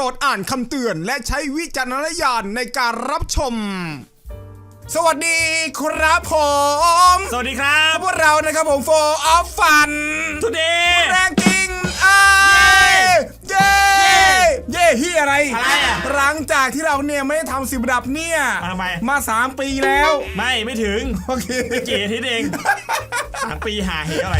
รดอ่านคำเตือนและใช้วิจารณญาณในการรับชม สวัสดีครับผม สวัสดีครับพวกเรานะครับผมโฟออฟฟันทูเดย์แรงกิ้งไอเย้เย้เฮียอะไร อะไรอะหลังจากที่เราเนี่ยไม่ได้ทำสิบดับเนี่ย ทำไม มา 3 ปีแล้ว ไม่ไม่ถึงโอเค เกียรติเอง สามปีหาเหวอะไร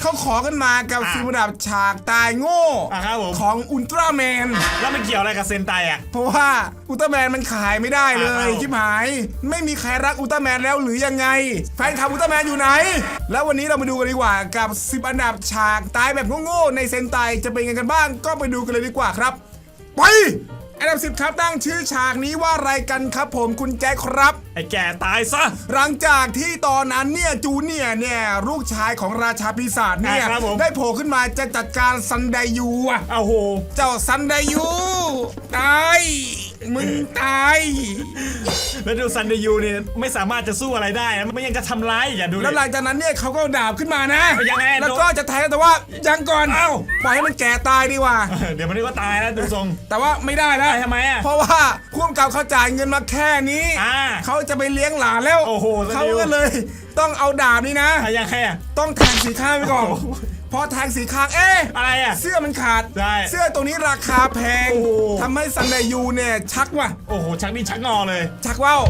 เขาขอกันมากับอะสิบดับฉากตายโง่ อะครับผมของอุลตร้าแมน แล้วมันเกี่ยวอะไรกับเซนไตอะ เพราะว่าอุลตร้าแมนมันขายไม่ได้เลอะครัยบชิบหาย ไม่มีใครรักอุลตร้าแมนแล้วหรือยังไง แฟนคลับอุลตร้าแมนอยู่ไหน แล้ววันนี้เรามาดูกันดีกว่ากับ 10 อันดับฉากตายแบบโง่ๆในเซนไตจะเป็นยังไงกันบ้างก็ไปดูกันเลยดีกว่าครับ ไป อันดับ10ครับตั้งชื่อฉากนี้ว่าอะไรกันครับผมคุณแจ็คครับ ไอ้แก่ตายซะ หลังจากที่ตอนนั้นเนี่ยจูเนียร์เนี่ยลูกชายของราชาปีศาจเนี่ยอะครับผม ได้โผล่ขึ้นมาจะจัดการซันไดยูอะเอาโห เจ้าซันไดยูตาย มึงตายแล้วดูซันเดยูเนี่ยไม่สามารถจะสู้อะไรได้นะไม่ยังจะทำร้ายอย่าดูดิแล้วหลังจากนั้นเนี่ยเขาก็ดาบขึ้นมานะยังไงแล้วก็จะแทงแต่ว่ายังก่อนเอ้าปล่อยให้มันแก่ตายดีกว่าเออเดี๋ยวมันนี่ก็ตายแล้วดูทรง แต่ว่าไม่ได้แล้วได้ทำไมอะเพราะว่าพ่วงกับเขาจ่ายเงินมาแค่นี้อ่าเขาจะไปเลี้ยงหลานแล้วโอ้โหซันเขาดิวก็เลย ต้องเอาดาบนี้นะอะยังไงอะต้องแทงสีข้างไปก่อนโอ้โห พอแทงสีข้างเอ๊ะอะไรอะ เสื้อมันขาด ใช่เสื้อตัวนี้ราคาแพงโอ้โห ทำให้ซันไดยูเนี่ยชักว่ะ โอ้โห ชักนี่ชักงอเลย ชักว่าว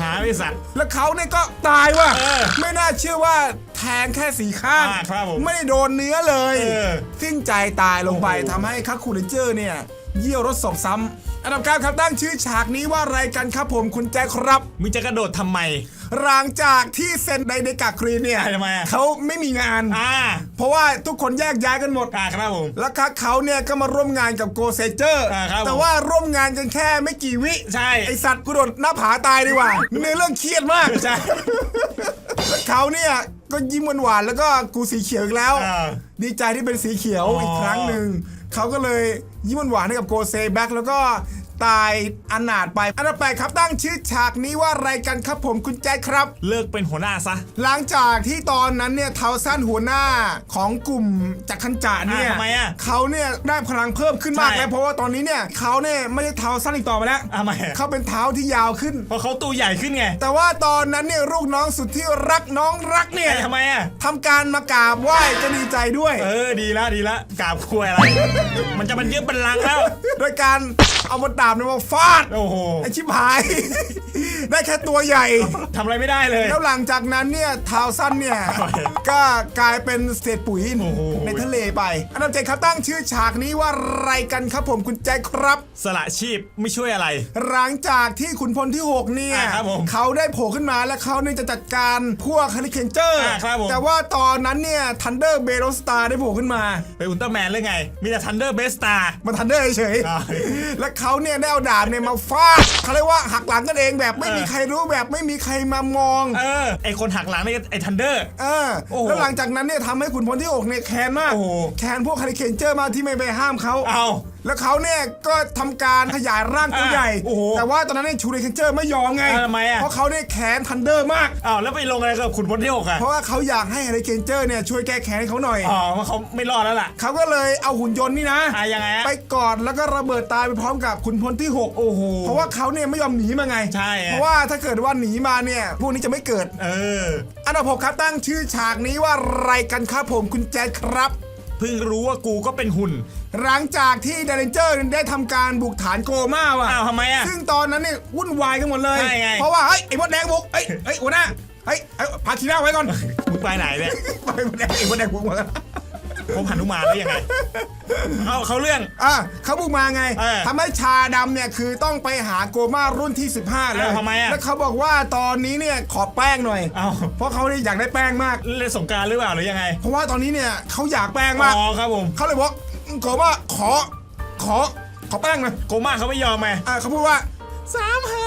หาไม่สัตว์ แล้วเขาเนี่ยก็ตายว่ะ เออไม่น่าเชื่อว่าแทงแค่สีข้าง อ่าครับผมไม่ได้โดนเนื้อเลย เออสิ้นใจตายลงไปโอ้โห ทำให้คักคูเลนเจอร์เนี่ย เยี่ยวรถศพซ้ำ อันดับเก้าครับตั้งชื่อฉากนี้ว่าอะไรกันครับผมคุณแจ็คครับ มึงจะกระโดดทำไม หลังจากที่เซนไดเดกากรีนเนี่ยทำไมอะเขาไม่มีงาน อ่าเพราะว่าทุกคนแยกย้ายกันหมด อ่าครับผม แล้วคักเขาเนี่ยก็มาร่วมงานกับโกเซเจอร์ อ่าครับผม แต่ว่าร่วมงานกันแค่ไม่กี่วิ ใช่ ไอสัตว์กูโดดหน้าผาตายดีกว่าในเรื่องเครียดมากใช่ แล้วเขาเนี่ยก็ยิ้มหวานๆแล้วก็กูสีเขียวอีกแล้ว อ่าดีใจที่เป็นสีเขียวอ๋ออีอีกครั้งหนึ่ง เขาก็เลยยิ้มหวานให้กับโกเซแบ็กแล้วก็ ตายอนาถไป อันดับแปดครับตั้งชื่อฉากนี้ว่าอะไรกันครับผมคุณแจ็คครับ เลิกเป็นหัวหน้าซะ หลังจากที่ตอนนั้นเนี่ยเทาสั้นหัวหน้าของกลุ่มจักรคันจาเนี่ยอ่าทำไมอะเขาเนี่ยได้พลังเพิ่มขึ้นมากใช่ แล้วเพราะว่าตอนนี้เนี่ยเขาเนี่ยไม่ได้เทาสั้นอีกต่อไปแล้วทำไมอะเขาเป็นเท้าที่ยาวขึ้น เพราะเขาตัวใหญ่ขึ้นไงแต่ว่าตอนนั้นเนี่ยลูกน้องสุดที่รักน้องรักเนี่ยเอ้ยทำไมอะ ทำการมากราบไหว้ก็ดีใจด้วย เออดีละดีละกราบควยอะไร มันจะมันเยอะเป็นลังก์แล้ว โดยการ เอามาดาบเนี่ยมาฟาด โอ้โหไอชิบหาย ได้แค่ตัวใหญ่ ทำอะไรไม่ได้เลย แล้วหลังจากนั้นเนี่ยเท้าสั้นเนี่ยทำไมก็กลายเป็นเศษปุ๋ยโอ้โห ในทะเลไป อันดับเจ็ดครับตั้งชื่อฉากนี้ว่าอะไรกันครับผมคุณแจ็คครับ สละชีพไม่ช่วยอะไร หลังจากที่ขุนพลที่ 6 เนี่ย อ่าครับผมเขาได้โผล่ขึ้นมาและเขาเนี่ยจะจัดการพวกฮาริเคนเจอร์ อ่าครับผม แต่ว่าตอนนั้นเนี่ยทันเดอร์เบโรสตาได้โผล่ขึ้นมา เป็นอุลตร้าแมนหรือไง มีแต่ทันเดอร์เบสตา มาทันเดอร์เฉยอ่าๆและเขาเนี่ยได้เอาดาบเนี่ยมาฟาดเขาเรียกว่าหักหลังกันเองแบบไม่เออมีใครรู้แบบไม่มีใครมามอง เออ ไอคนหักหลังนี่ไอทันเดอร์ เออ โอ้โหแล้วหลังจากนั้นเนี่ยทำให้ขุนพลที่อกเนี่ยแค้นมาก โอ้โห แค้นพวกฮาริเคนเจอร์มากที่ไม่ไปห้ามเขา เอา แล้วเขาเนี่ยก็ทำการขยายร่างตัวอ่าใหญ่ โอ้โหแต่ว่าตอนนั้นเนี่ยชูริเคนเจอร์ไม่ยอมไง อ่าทำไมอะ เพราะเขาเนี่ยแค้นทันเดอร์มากเอาแล้วไปลงอะไรกับขุนพลที่หกอะเพราะว่าเขาอยากให้ฮาริเคนเจอร์เนี่ยช่วยแก้แค้นให้เขาหน่อย อ๋อว่าเขาไม่รอดแล้วล่ะเขาก็เลยเอาหุ่นยนต์นี่นะ อะยังไงอะไปกอดแล้วก็ระเบิดตายไปพร้อมกับขุนพลที่หกโอ้โห เพราะว่าเขาเนี่ยไม่ยอมหนีมาไง ใช่ไง เพราะว่าถ้าเกิดว่าหนีมาเนี่ยพวกนี้จะไม่เกิด เออ อันดับหกครับตั้งชื่อฉากนี้ว่าอะไรกันครับผมคุณแจ๊ดครับ เพิ่งรู้ว่ากูก็เป็นหุ่น หลังจากที่เดนเจอร์ได้ทำการบุกฐานโกมาว่ะอ้าวทำไมอะซึ่งตอนนั้นเนี่ยวุ่นวายกันหมดเลย ใช่ไง เพราะว่าเฮ้ยไอ้มดแดงบุกเฮ้ยเฮ้ยหัวหน้าเฮ้ยเอ้ยพาคีน่าไว้ก่อน มึงไปไหนเนี่ย ไปมดแดงไอ้มดแดงบุกมา ผมหันุมานได้ยังไง เอาเขาเรื่อง อะเขาบุกมาไงเออทำให้ชาดำเนี่ยคือต้องไปหาโกมารุ่นที่ 15แล้วอ้าวทำไมอะแล้วเขาบอกว่าตอนนี้เนี่ยขอแป้งหน่อย เอาเพราะเขาเนี่ยอยากได้แป้งมาก เล่นสงกรารหรือเปล่าหรือยังไง เพราะว่าตอนนี้เนี่ยเขาอยากแป้งมาก อ๋อครับผม เขาเลยบอกโกมาขอ ขอ ขอแป้งหน่อยโกมาเขาไม่ยอมไง อะเขาพูดว่าสามหา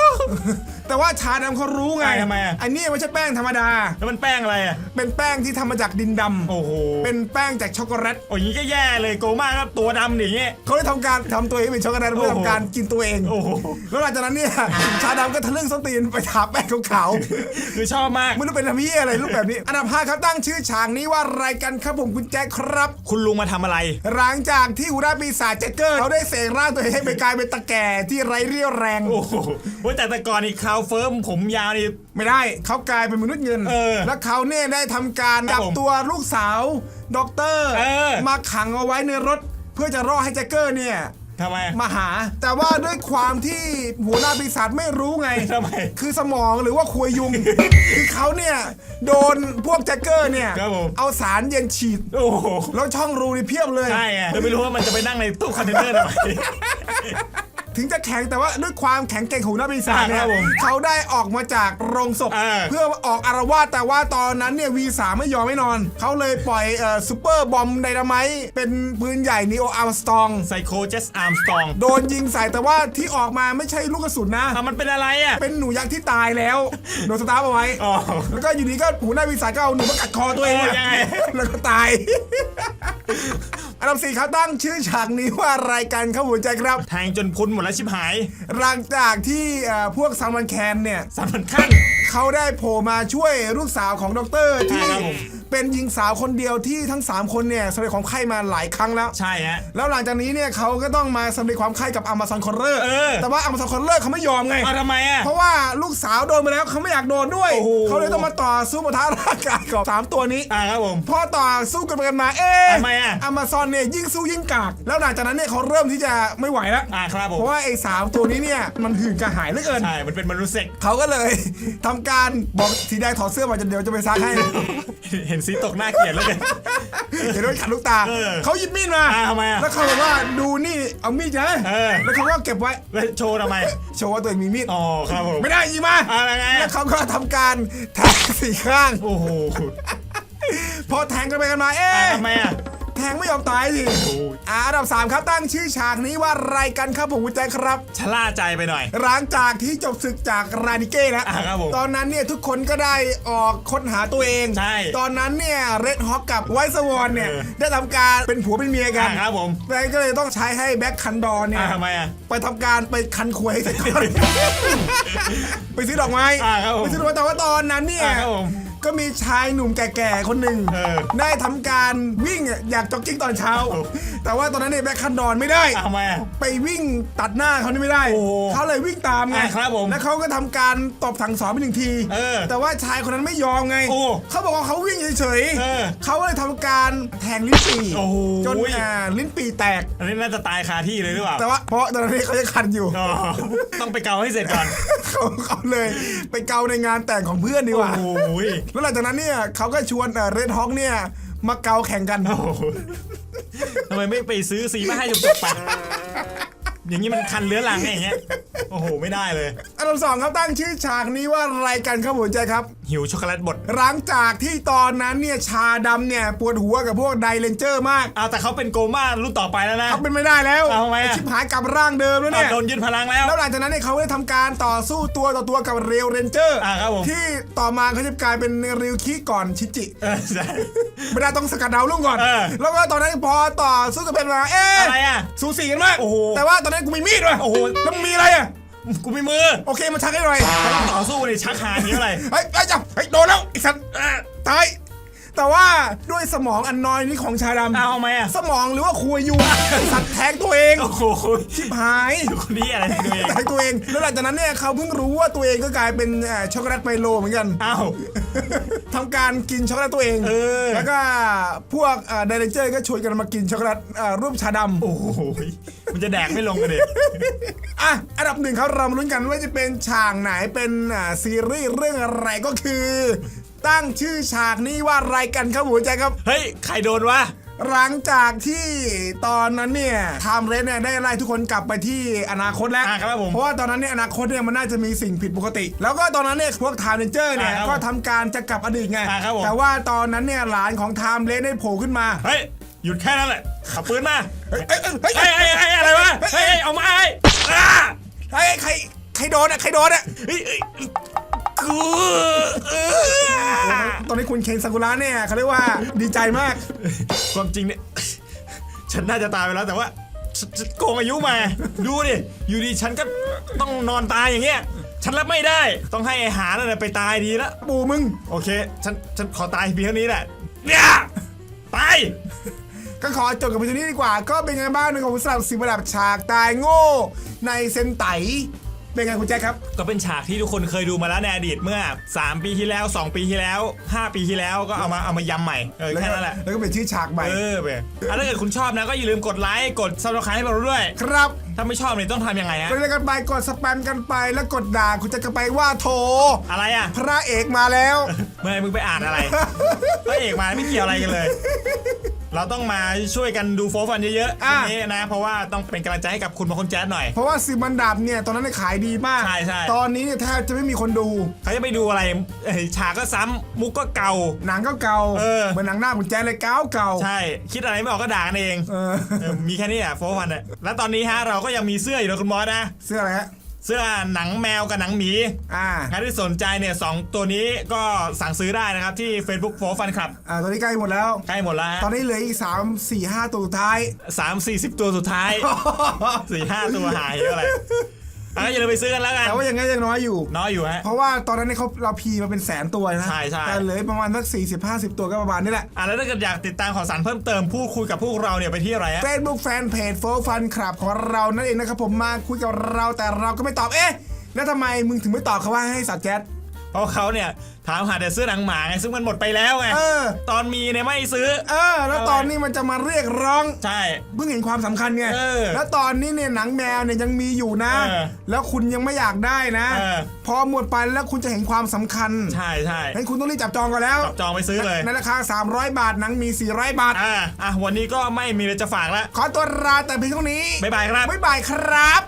วท แต่ว่าชาดำเขารู้ไงใช่ทำไมอะ อันนี้ไม่ใช่แป้งธรรมดา แล้วมันแป้งอะไรอะ เป็นแป้งที่ทำมาจากดินดำโอ้โห เป็นแป้งจากช็อกโกแลตโอ้ยางงี้ก็แย่เลยโกมาครับตัวดำอย่างเงี้ย เขาได้ทำการทำตัวเองเป็นช็อกโกแลตเพื่อโอ้โห ทำการกินตัวเอง โอ้โห แล้วหลังจากนั้นเนี่ย ชาดำก็ทะลึ่งส้นตีนไปถามแป้งขาวคือชอบมากๆไม่รู้เป็นทำพี่อะไรรูปแบบนี้ อันดับห้าครับตั้งชื่อฉากนี้ว่าอะไรกันครับผมคุณแจ็คครับ คุณลุงมาทำอะไร หลังจากที่หัวหน้าปีศาจแจ็คเกอร์เขาได้เสกร่างตัวเองให้ไปกลายเป็นตะแก่ที่ไร้เรี่ยวแรง โอ้โหว่าแต่แต่ก่อนอีกคราวเฟิร์มผมยาวนี่ ไม่ได้เขากลายเป็นมนุษย์เงิน เออแล้วเขาเนี่ยได้ทำการครัจับบผมตัวลูกสาวด็อกเตอร์ เออ มาขังเอาไว้ในรถ เพื่อจะรอให้แจ็คเกอร์เนี่ย ทำไม มาหา แต่ว่าด้วยความที่หัวหน้าปีศาจไม่รู้ไง ทำไมคือสมองหรือว่าควยยุง คือเขาเนี่ย โดนพวกแจ็คเกอร์เนี่ย ครับผม เอาสารเย็นฉีด โอ้โหแล้วช่องรูนี่เพียบเลย ใช่ไงแล้วไม่รู้ว่ามันจะไปนั่งในตู้คอนเทนเนอร์ทำไม ถึงจะแข็งแต่ว่าด้วยความแข็งแกร่งของหัวหน้าปีศาจเนี่ครัยบผมเขาได้ออกมาจากโรงศพ เออ เพื่อออกอารวาสแต่ว่าตอนนั้นเนี่ยวีสาไม่ยอมไม่นอน เขาเลยปล่อยเอ่อซูเปอร์บอมไดนาไมต์เป็นปืนใหญ่นีโออาร์มสตอง ไซโคเจสอาร์มสตองโดนยิงใส่แต่ว่าที่ออกมาไม่ใช่ลูกกระสุนนะ อะมันเป็นอะไรอะเป็นหนูยักษ์ที่ตายแล้ว โดนสตาร์ฟเอาไว้ อ๋อ แล้วก็อยู่ดีก็หัวหน้าวิสาก็เอาหนูมากัดคอตัวเองเอออะยังไง แล้วก็ตาย อันดับสี่เขาตั้งชื่อฉากนี้ว่าอะไรกันครับหัวใจครับ แทงจนพุนหมดแล้วชิบหาย หลังจากที่เอ่อพวกซัมมันแคนเนี่ย สามพันขั้น เขาได้โผล่มาช่วยลูกสาวของดรที่ ใช่ครับผม เป็นหญิงสาวคนเดียวที่ทั้ง 3 คนเนี่ยสำเร็จความไข้มาหลายครั้งแล้ว ใช่ฮะ แล้วหลังจากนี้เนี่ยเขาก็ต้องมาสำเร็จความไข้กับอ m มาซอนคอร์เรอร์เออ แต่ว่าอ m มาซอนคอร์เรอร์เขาไม่ยอมไง เอาทำไมอะ เพราะว่าลูกสาวโดนไปแล้วเขาไม่อยากโดนด้วย โอ้โห เขาเลยต้องมาต่อสู้ปะทะร่างกายกับสามตัวนี้ อ่าครับผม พอต่อสู้กันไปกันมาเอ๊ะทำไมอะ อเมซอนเนี่ยยิ่งสู้ยิ่งกาก แล้วหลังจากนั้นเนี่ยเขาเริ่มที่จะไม่ไหวแล้ว อ่าครับผม เพราะว่าไอ้สามตัวนี้เนี่ยมันหื่นกระหายเหลือเกิน ใช่ มันเป็นมนุษย์เซ็กเขาก็เลย ทำการบอกสีแดงถอดเสื้อมาจะเดี๋ยวจะไปซักให้ เห็นสีตกหน้าเกลียดแล้วกัน เห็นว่าขัดลูกตา เออเขาหยิบมีดมาอ่าทำไมอะแล้วเขาบอกว่าดูนี่เอามีดนะเออ แล้วเขาก็เก็บไว้แล้วโชว์ทำไม โชว์ว่าตัวเองมีมีดอ๋อครับผม ไม่ได้ยิงมาอะไรไง แล้วเขาก็ทำการแทงสี่ข้าง โอ้โหพอแทงกันไปกันมาเอ๊อ่าะทำไมอะ แทงไม่ยอมตายสิอ่าอันดับสามครับตั้งชื่อฉากนี้ว่าอะไรกันครับผมคุณแจ็คครับชะล่าใจไปหน่อย หลังจากที่จบศึกจากรานิเก้แล้วอ่าครับผม ตอนนั้นเนี่ยทุกคนก็ได้ออกค้นหาตัวเอง ใช่ตอนนั้นเนี่ยเรดฮอกกับไวท์สวอนเนี่ยเออ ได้ทำการเป็นผัวเป็นเมียกัอ่านครับผมแต่ก็เลยต้องใช้ให้แบ็คคันดอนเนี่อ่าย ทำไมอะ ไปทำการไปคันควยให้เสร็จก่อน ไปซื้อดอกไม้อ่าครับผมไปซื้อดอกไม้แต่ว่าตอนนั้นเนี่ยอ่าครับผม ก็มีชายหนุ่มแก่ๆคนหนึ่งเออได้ทำการวิ่งอยากจ็อกกิ้งตอนเช้า โอ้ แต่ว่าตอนนั้นเนี่ยแบ็คคันดอนไม่ได้อ่าทำไมอะ ไปวิ่งตัดหน้าเขานี่ไม่ได้ โอ้เขาเลยวิ่งตามไงอะครับผมแล้วเขาก็ทำการตบสั่งสอนไปหนึ่งที เออแต่ว่าชายคนนั้นไม่ยอมไงโอ้เขาบอกว่าเขาวิ่งเฉยเออเขาก็เลยทำการแทงลิ้นปี่โอ้โห จนอ่าลิ้นปี่แตก อันนี้น่าจะตายคาที่เลยหรือเปล่าแต่ว่าเพราะตอนนั้นเขายังคันอยู่ อ๋อต้องไปเกาให้เสร็จก่อน เขาเขาเลย ไปเกาในงานแต่งของเพื่อนดีกว่า โอ้โหแล้วหลังจากนั้นเนี่ยเขาก็ชวนเรดฮอกเนี่ยมาเกาแข่งกันโอ้ทำไมไม่ไปซื้อสีมาให้จบๆไปอย่างนี้มันคันเลื้อรังไงอย่างเงี้ย โอ้โห ไม่ได้เลย อันดับสองครับตั้งชื่อฉากนี้ว่าอะไรกันครับหัวใจครับ หิวช็อกโกแลตบดหลังจากที่ตอนนั้นเนี่ยชาดำเนี่ยปวดหัวกับพวกไดเลนเจอร์มากเอาแต่เขาเป็นโกม่ารุ่นต่อไปแล้วนะ เขาเป็นไม่ได้แล้วเอาทำไมอะอ้ชิบหายกลับร่างเดิมแล้วเอาเนี่ยโดนยึดพลังแล้ว แล้วหลังจากนั้นเนี่ยเขาได้ทำการต่อสู้ตัวต่อตัวกับเรียวเรนเจอร์อ่าครับผม ที่ต่อมาเขาจะกลายเป็นเรียวคิก่อนชิจิ เออใช่ ไม่ได้ต้องสกัดดาวรุ่งก่อน เออแล้วก็ตอนนั้นพอต่อสู้กับเป็นมา เอ๊ะอะไรอะสูสีกันมากโอ้โหแต่ว่าตอนนั้นกูมีมีดว่ะโอ้โห แล้วมึงมีอะไรอะ กูมีมือโอเคมาชักให้หน่อยเขาต่อสู้ในชักหาอย่างนี้อะไรเฮ้ยไอ้ยจับเฮ้ยโดนแล้วไอ้สัตว์อะตายแต่ว่าด้วยสมองอันน้อยนี้ของชาดำเอาทำไมอะสมองหรือว่าคุยยุงสัตว์แทงตัวเองโอ้โหชิบหายคนนี้อะไรตัวเองแทงตัวเอง แล้วหลังจากนั้นเนี่ยเขาเพิ่งรู้ว่าตัวเองก็กลายเป็นเอ่อช็อกโกแลตไมโลเหมือนกันอ้าว ทำการกินช็อกโกแลตตัวเอง เออ แล้วก็พวกไดเรนเจอร์ก็ชวนกันมากินช็อกโกแลตเอ่อรูปชาดำโอ้โหมันจะแดกไม่ลงกันเลยอะอันดับหนึ่งครับเรามาลุ้นกันว่าจะเป็นฉากไหนเป็นอ่าซีรีส์เรื่องอะไรก็คือ ตั้งชื่อฉากนี้ว่าอะไรกันครับหัวใจครับ เฮ้ย ใครโดนวะ หลังจากที่ตอนนั้นเนี่ยไทม์เรสเนี่ยได้ไล่ทุกคนกลับไปที่อนาคตแล้ว อ่าครับผมเพราะว่าตอนนั้นเนี่ยอนาคตเนี่ยมันน่าจะมีสิ่งผิดปกติ แล้วก็ตอนนั้นเนี่ยพวกไทม์เรนเจอร์เนี่ยอ่าครับก็ทำการจะกลับอดีตไง อ่าครับผม แต่ว่าตอนนั้นเนี่ยหลานของไทม์เรสได้โผล่ขึ้นมา เฮ้ย หยุดแค่นั้นแหละขับปืนมาเฮ้ยเฮ้ยเฮ้ยเฮ้ยเฮ้ยเฮ้ยเฮ้ยอะไรวะเฮ้ยเอามาไอ้อ่าเฮ้ยใครใคใครโดนอะใครโดนอะเฮ้ยเอ้ยกูเออ ตอนนี้คุณเคนซากุระเนี่ยเขาเรียกว่าดีใจมาก ความจริงเนี่ย ฉันน่าจะตายไปแล้วแต่ว่าฉันฉันโกงอายุมา ดูดิ อยู่ดีฉันก็ต้องนอนตายอย่างเงี้ย ฉันรับไม่ได้ ต้องให้ไอาหารนั่นนะไปตายดีละปู่มึง โอเค ฉัน ฉันขอตายเพียงเท่านี้แหละ เนี่ย ตาย ก็ขอจบกับวิดีโอนี้ดีกว่า ก็เป็นไงบ้างนะครับสำหรับสิบระดับฉากตายโง่ ในเซนไต เป็นไงคุณแจ็คครับ ก็เป็นฉากที่ทุกคนเคยดูมาแล้วในอดีตเมื่อ 3 ปีที่แล้ว 2 ปีที่แล้ว 5 ปีที่แล้วก็เอามาเอามายำใหม่เออแล้วแค่ก็นั้นแหละแล้วก็เป็นชื่อฉากใหม่เออไปอะถ้าเกิดคุณชอบนะก็อย่าลืมกดไลค์กดซับสไครต์ให้เราด้วย ครับ ถ้าไม่ชอบเนี่ยต้องทำยังไงฮะกดไลค์กันไปกดสแปมกันไปแล้วกดด่าคุณแจ็คกันไปว่าโถอะไรอะพระเอกมาแล้วเมื่อไหร่มึงไปอ่านอะไรพระเอกมาไม่เกี่ยวอะไรกันเลยเราต้องมาช่วยกันดูโฟฟันเยอะๆอะทีนี้นะ เพราะว่าต้องเป็นกำลังใจให้กับคุณบางคนแจ๊ดหน่อย เพราะว่าสิบันดับเนี่ยตอนนั้นเนยขายดีมากใช่ใช่ ตอนนี้เนี่ยแทบจะไม่มีคนดู เขาจะไปดูอะไรเอ้ยฉากก็ซ้ำมุกก็เก่า หนังก็เก่าเออ เหมือนหนังหน้าคุณแจ๊คเลยเก่าเก่าใช่ คิดอะไรไม่ออกก็ด่ากันเองเออเออมีแค่นี้อะโฟฟันอะแล้วตอนนี้ฮะเราก็ยังมีเสื้ออยู่นะคุณมอสนะ เสื้ออะไรฮะเสื้อหนังแมวกับหนังหมีอ่าใครที่สนใจเนี่ยสองตัวนี้ก็สั่งซื้อได้นะครับที่ Facebook โฟฟันครับอ่าตอนนี้ใกล้หมดแล้ว ใกล้หมดแล้วฮะตอนนี้เหลืออีกสามสี่ห้าตัวสุดท้าย สามสี่สิบตัวสุดท้าย สี่ห้าตัวหายเยอะอะไร อะอย่าลืมไปซื้อกันแล้วกันแต่ว่ายังไงยังน้อยอยู่ น้อยอยู่ฮะ เพราะว่าตอนนั้นเนี่ยเขาเราพีมาเป็นแสนตัวนะใช่ใช่ แต่เหลือประมาณสักสี่สิบห้าสิบตัวก็ประมาณนี้แหละ อะแล้วถ้าเกิดอยากติดตามข่าวสารเพิ่มเติมพูดคุยกับพวกเราเนี่ยไปที่อะไรฮะ Facebook Fanpage โฟฟันคลับของเรานั่นเองนะครับผมมาคุยกับเราแต่เราก็ไม่ตอบเอ๊ะ แล้วทำไมมึงถึงไม่ตอบเขาว่าให้สัตว์แจ๊ด เพราะเขาเนี่ยถามหาแต่เสื้อหนังหมาไงซึ่งมันหมดไปแล้วไงเออ ตอนมีเนี่ยไม่ซื้อ เออ แล้วตอนนี้มันจะมาเรียกร้องใช่ เพิ่งเห็นความสำคัญไงเออแล้วตอนนี้เนี่ยหนังแมวเนี่ยยังมีอยู่นะ เออแล้วคุณยังไม่อยากได้นะ เออ พอหมดไปแล้วคุณจะเห็นความสำคัญใช่ใช่งั้นคุณต้องรีบจับจองกันแล้ว จับจองไปซื้อเลยในราคา 300 บาทหนังมี 400 บาท อะอะวันนี้ก็ไม่มีอะไรจะฝากแล้วขอตัวลาแต่เพียงเท่านี้ บ๊ายบายครับ บ๊ายบายครับ